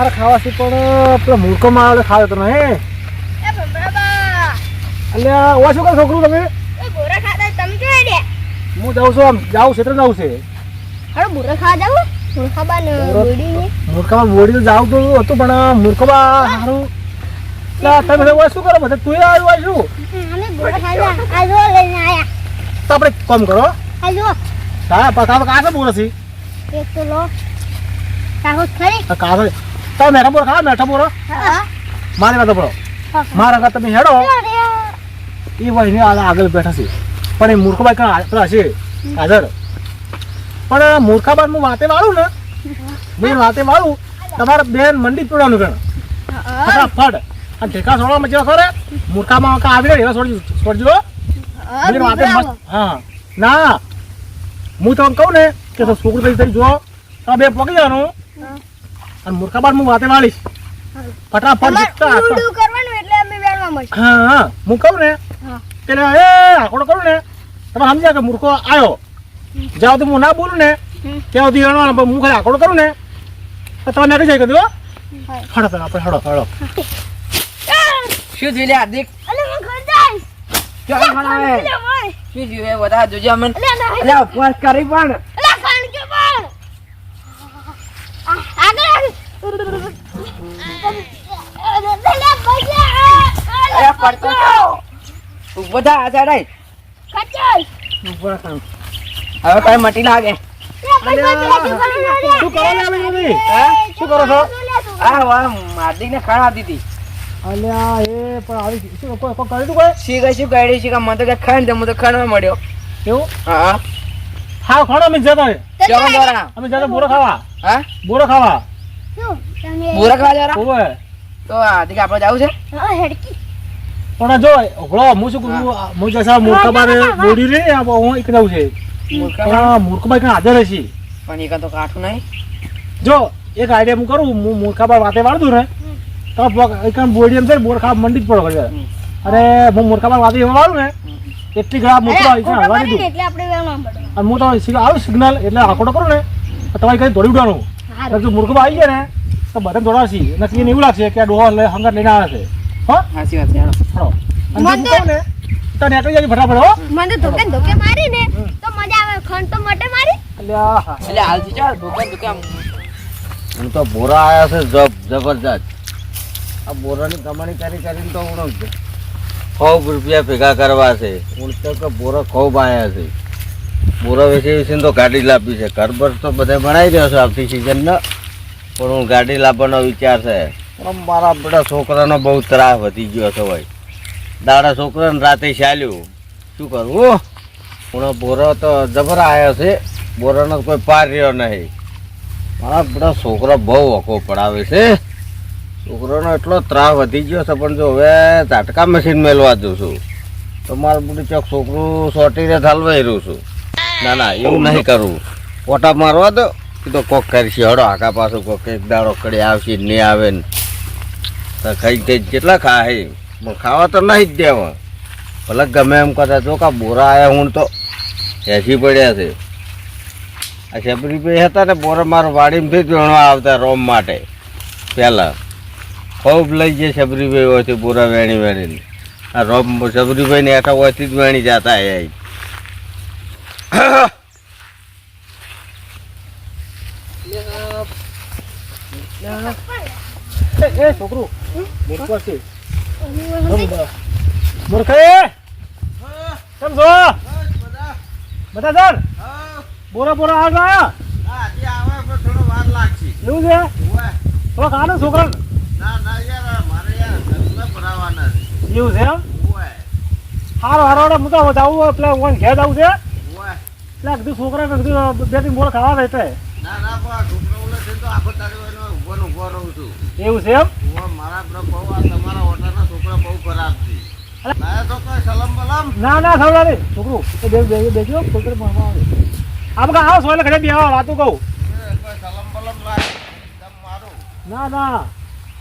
અરે ખાવાથી પણ પેલો મૂર્ખો મારો ખાવે તો હે? એટલે ઓવા શું કરો છોકરું તમે? તમે હું જાઉં છું આમ જાઉં ક્ષેત્ર જાઉં છે. અરે બોરા ખાવા બોરા- મૂર્ખામાં મોડી તો જાવ તો હતું પણ મૂર્ખમાં સારું તમે શું કરો બધા? તું આવ્યું હોય શું? અમે બોરા ખાવા આ જો લઈને આયા. તો આપણે કામ કરો. હા પકા કાસે બોલે છે? એક તો લો. સાહુ ખરી? કાસે તમે મેઠા બોરો ખા મેઠા બોરો મારી વાત પડો મારા આગળ તમે હેડો. એ વહીને આગળ બેઠા છે. પણ એ મૂર્ખભાઈ કાં પેલા છે. હાજર. પણ મૂર્ખાબાઈ હું વાતે વાળું ને બેન વાતે વાળું તમારે બેન મંડી પડવાનું ગણ ફટાફટ અને ઠેકા છોડવામાં જેવા ખરે મૂર્ખામાં કા આવી રહ્યા છોડજો છોડજો બેન વાતે મસ્ત હા. ના. હું તમને કહું ને કે છોકરું થઈ જો તમે બે પગી જવાનું અને મૂર્ખાબાદ હું વાતે વાળીશ. ફટાફટ જીતતા કરવાનું એટલે અમે વેણવા હા હા. હું કહું ને એટલે એ આકોડો કરું ને. તમે સમજ્યા કે મૂર્ખો આવ્યો જ્યાં સુધી હું ના બોલું ને. ત્યાં સુધી એનો હું ખાલી આંકડો કરું ને તો તમે નીકળી જાય કીધું હા. હડો તમે આપણે હડો. હડો. શું થયું લે હાર્દિક શું એ બધા જોજે અમને? ઉપવાસ કરી પણ અલે ખાણ કે પણ આ- આગળ આગળ. અલે બજા અરે પડતો છો ઊભો થા આ સાઈડ આય. કચાઈ ઊભા થા. હવે કઈ મટી લાગે શું કરો ને હવે તમે? શું કરો છો આ વાહ હાર્દિક ને ખાણ આપી હતી અલ્યા એ પણ આવી શું કોઈ કોઈ કર્યું કોઈ શી શું કરી છે મને તો કે ખાણ દે હું તો ખાણવા મળ્યો એવું હા ખાવ ખાણો અમે જતા. અમે જતા બોરો ખાવા હા? બોરો ખાવા? બોરા ખાવા જરા ઓવે તો હાર્દિક આપણે જવું છે? પણ જો ઓગળો હું શું કરું? હું. જસા મૂર્ખ બારે બોડી રે આ હું એક જવું છે પણ મૂર્ખ મૂર્ખબાઈ કાં હાજર હશે. પણ એક તો કાઠું નહીં. જો એક આઈડિયા હું કરું હું મૂર્ખા બાર વાતે વાળ દઉં ને તો એક બોડી એમ છે બોર ખા મંડી જ પડો કરે હમ. અરે હું મૂર્ખા બાર વાતે વાળું ને એટલી ઘણા મૂર્ખા આવી છે હલવા દીધું. એટલે આપણે વેણવા પડે અને હું તો આવું સિગ્નલ એટલે આકોડો કરું ને તમારે કઈ દોડી ઉડવાનું અને જો મૂર્ખા આવી જાય ને તો બધા દોડાશે નથી એને એવું લાગશે કે આ ડોહા લે હંગાત લઈને આવે છે. હો? સાચી વાત છે હળો અને તો નીકળી જાય ફટાફટ હો. મને તો ધોકે ધોકે મારી ને તો મજા આવે. ખંડ તો મટે મારી. અલ્યા હા. એટલે હાલથી ચાલ દુકાન દુકાન હું તો બોરા આવ્યા છે જબ જબરદસ્ત આ બોરાની કમાણી કરી કરીને તો હું ખૂબ રૂપિયા ભેગા કરવા છે. હું તો બોરા ખૂબ આવ્યા છે. બોરા વેચી વેચીને તો ગાડી લાવી છે. કરબર તો બધા બનાવી રહ્યો છે આવતી સિઝનનો પણ હું ગાડી લાવવાનો વિચાર છે. પણ મારા બધા છોકરાનો બહુ ત્રાસ વધી ગયો છે ભાઈ. દાડા છોકરાને રાતે ચાલ્યું. શું કરવું પણ બોરો તો જબર આવ્યો છે. બોરાનો કોઈ પાર રહ્યો નહીં. મારા બધા છોકરા બહુ વખો પડાવે છે. છોકરાનો એટલો ત્રાસ વધી ગયો છે, પણ જો હવે ઝાટકા મશીન મેળવા જઉં છું. તો મારું બધું ચોક છોકરું સોટીને હલવાઈ રહ્યું છું. ના ના, એવું નહીં કરવું પોટા મારવા દો એ તો કોક કરશે હડો આખા પાછું કોક એક દાડો કડી આવશે નહીં આવે ને. તો ખાઈ ખાઈ કેટલા ખાય ખાવા તો નહીં જ દેવા. ભલે ગમે એમ કરતા જો કા બોરા આવ્યા હું તો હેસી પડ્યા છે. આ શબરીભાઈ હતા ને, બોરા મારા વાડીમાંથી જ વેણવા આવતા રોમ માટે. પહેલાં. ખૂબ લઈ જાય શબરીભાઈ હોયથી બોરા વેણી વેણીને. આ રોમ શબરીભાઈને હેઠા હોયથી જ વેણી જતા એ એ છોકરું. મૂર્ખો છે. મૂર્ખે કેમ છો? બધા સર બોરા બોરા આ ગયા એવું છે? થોડો ખાનો છોકરા એવું છે હારો હારો હું તો જાવું ઓન ઘેર આવું છે. એટલે કીધું છોકરા કીધું બે ત્રણ બોરા ખાવા એટલે ના ના બા છોકરાઓને છે તો આખો તારી એનો ઊભો ને ઊભો રહું છું. એવું છે એમ? ઊભો મારા બહુ આ તમારા ઓટાના છોકરા બહુ ખરાબ છે. લાયા તો કઈ સલમ બલમ? ના ના ખબર નહીં. છોકરું બે બે બેજો છોકરી આવે. આમ કા આવો સોલે ઘરે બેવા વાતો કહું. સલમ બલમ લાય. ના ના.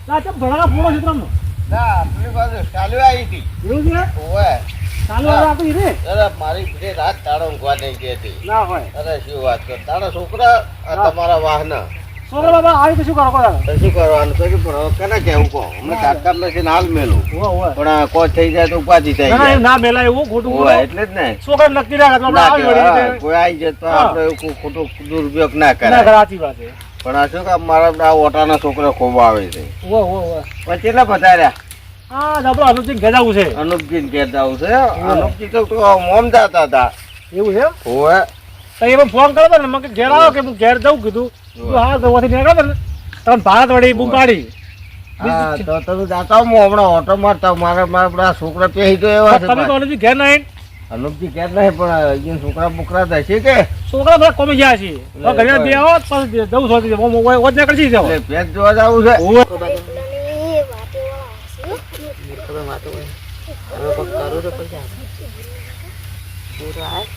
ના ચમ ભણવા પૂરો છે તમને? ના પેલી બાજુ ચાલ્યું આવી હતી. એવું છે? ઓવે. ચાલુ આપી રે અરે મારી બે રાત તાળો ઊંઘવા નહીં દેતી ના હોય. અરે શું વાત કર તારા છોકરા તમારા વાહન. છોકરા બાબા આવી શું કરો કહો તારે? તો શું કરવાનું? તો કને કેવું કહો? અમે તાત્કાલ મશીન હાલ મેલું. પણ કોચ થઈ જાય તો ઉપાધિ ના, મેલાય એવું ખોટું હોય, એટલે જ ને. છોકરા નક્કી રાખે કોઈ આવી જાય તો આપણે ખોટું દુરુપયોગ ના ના કરે, સાચી વાત છે. પણ આ શું કે મારા આ ઓટાના છોકરા ખૂબ આવે છે. ઓ ઓ ઓ પણ કેટલા પધાર્યા? હા આપણે અનુપજી ઘેર આવું છે. અનુપજી ઘેર જવું છે? અનુપજી તો મોમ જાતા હતા. એવું છે? હોય તો એ ફોન કરો ને મને ઘેર આવો કે હું ઘેર જવું કીધું. હા તો ત્યાંથી ને. તમે ભારત વળી બૂમ પાડી. હા તો તમે જાતા હો, હમણાં ઓટો મારતા. મારા મારા છોકરા પહેરી તો એવા તમે તો ઘેર નહીં અનુપજી કે નહીં પણ અહીંયા છોકરા બોકરા થાય છે કે? છોકરા બધા કોમી ગયા છે. ઘરે બે આવો પછી જવું સોથી જવું ને કરી જાવ પેટ જોવા જવું છે. એટલાની વાતે વાળા હશે. હવે કોક કરું તો પછી આવે. પૂરો આવે.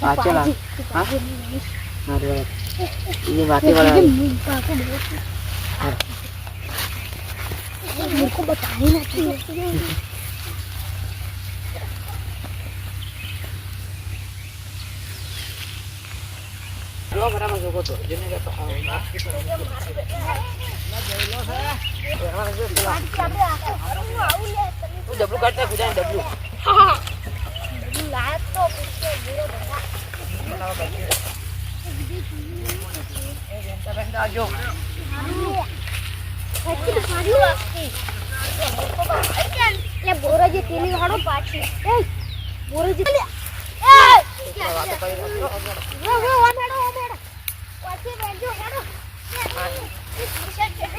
હા, ચાલ આ. હા? મારી વાત. એની વાતે વાળા. મૂર્ખો બતાવી નથી જો બરાબર જોકો તો. જેને કહેતો, હા, હા. તું ડબલું કાઢતા ખુદાને ડબલું. લાયક તો આવજો. સાચી તો બોરાજી તેલી વાળો પાછી એ બોરાજી એ વાતો કરી રહ્યો છો. વો વો વામેડો વામેડો પછી બેજો હેડો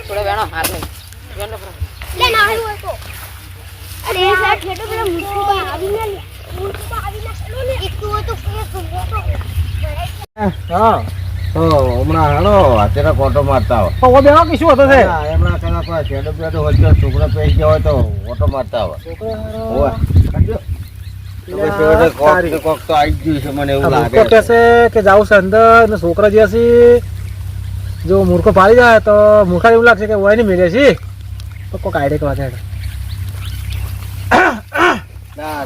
થોડો વેણો, હાર લઈ. વેણો પર. લે ના આવ્યો તો. અરે એ સાહેબ હેડો પેલા મુસ્કુબા આવીને લે. આવી આવીને ચલો ને એક તો તો કે તો હા તો હમણાં હાલો અત્યારે કોટો મારતા હોય. ઓ બેનો કે શું હતો છે હા, એમના કલા બેડો હોય તો છોકરા પેહી ગયા હોય તો ઓટો મારતા હોય. હોય. કરજો. તો કોક તો આવી ગયું છે મને એવું લાગે છે. કે જાઉં છે અંદર છોકરા જે છે જો મૂર્ખો પાડી જાય તો મૂર્ખા એવું લાગશે કે હોય નહીં મેળે છે. તો કોક આઈડે કે વાગે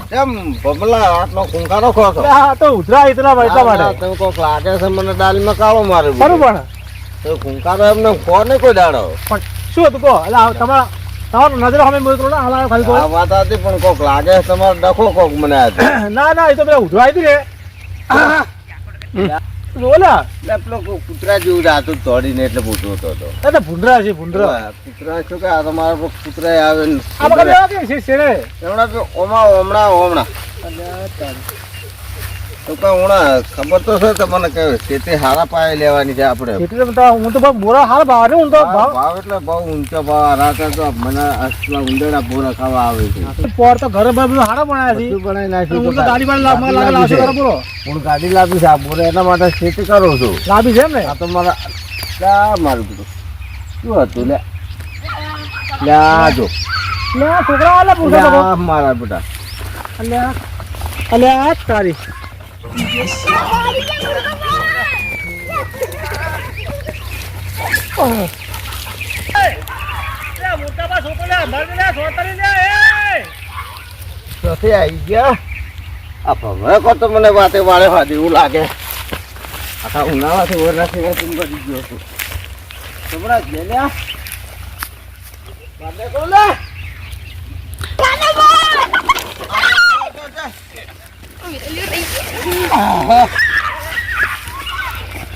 કેમ બબલા આટલો ખૂંખારો ખો છો? તો ઉધરા એટલા એટલા માટે. તમે કોક લાગે છે મને દાલમાં કાળો મારે તો ખૂંખારો એમને ખો ને કોઈ દાડો પણ શું હતું કહો? એટલે તમારા તમારો નજર સામે મોકલો ને હાલ ખાલી કહો વાત હતી પણ કોક લાગે તમારો ડખો કોક મને ના ના એ તો પેલા ઉધરા આવી ને. એટલે પેલો કૂતરા જેવું રાતું દોડીને એટલે પૂછતો હતો. તો એ તો ભૂંડરા છે ભૂંડરા કૂતરા શું કે આ તમારા કૂતરા આવે ને આ બગા છે શેરે? એમણા ઓમણા ઓમણા. તો કે હમણાં ખબર તો છે તમને કે ખેતી હારા પાયે લેવાની છે આપણે. તો હું તો બહુ બોરા હાલ ભાવ હું તો ભાવ ભાવ. એટલે બહુ ઊંચો ભાવ રાખે તો મને આટલા ઉંદેડા પૂરા ખાવા આવે છે. પોર તો ઘરે બધું હારા બનાવ્યા છે. બનાવી નાખ્યું હું તો તો ગાડી વાળી લાવ મને લાગે લાવશે બોલો હું ગાડી લાવી છે આ બોરે એના માટે ખેતી કરું છું. લાવી છે ને? આ તો મારા ક્યાં મારું બધું. શું હતું લે? લે જો. લે છોકરા વાળા લે પૂછો મારા બેટા. અલ્યા અલ્યા તારી. નથી આવી ગયા? આ ભમરે કો તો મને વાતે વાળે વાદે એવું લાગે. આખા ઉનાળાથી વરસાદથી વેચીને બળી ગયો છું. હમણાં જ લે લ્યા વાદે કો લે આહા.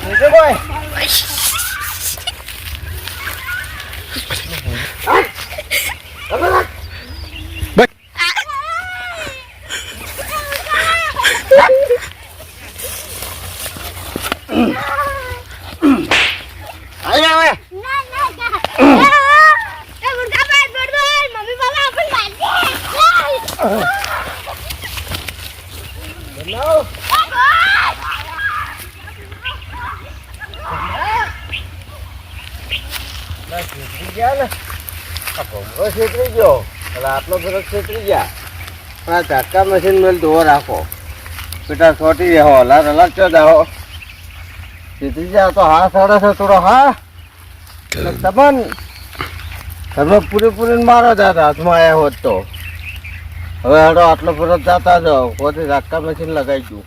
નીચે બોય. આય આવે ના ના ના એ મુર્ગા બાર પડો મમ્મી પાપા આપણ મારજે બનાવો ના છેતરી ગયા ને ભમરો છેતરી ગયો. એટલે આટલો ફરક છેતરી ગયા. પણ આ ઝાટકા મશીન મેલ ધોવો રાખો. પેટા છોટી રહો હલાર હલાર ચો દાહો છેતરી ગયા તો હા સાડા છે થોડો હા? તમન તમે પૂરેપૂરી મારો જાતા હાથમાં આવ્યા હોત તો. હવે હડો આટલો ફરક જાતા જાઓ. પોતે ઝાટકા મશીન લગાવી દઉં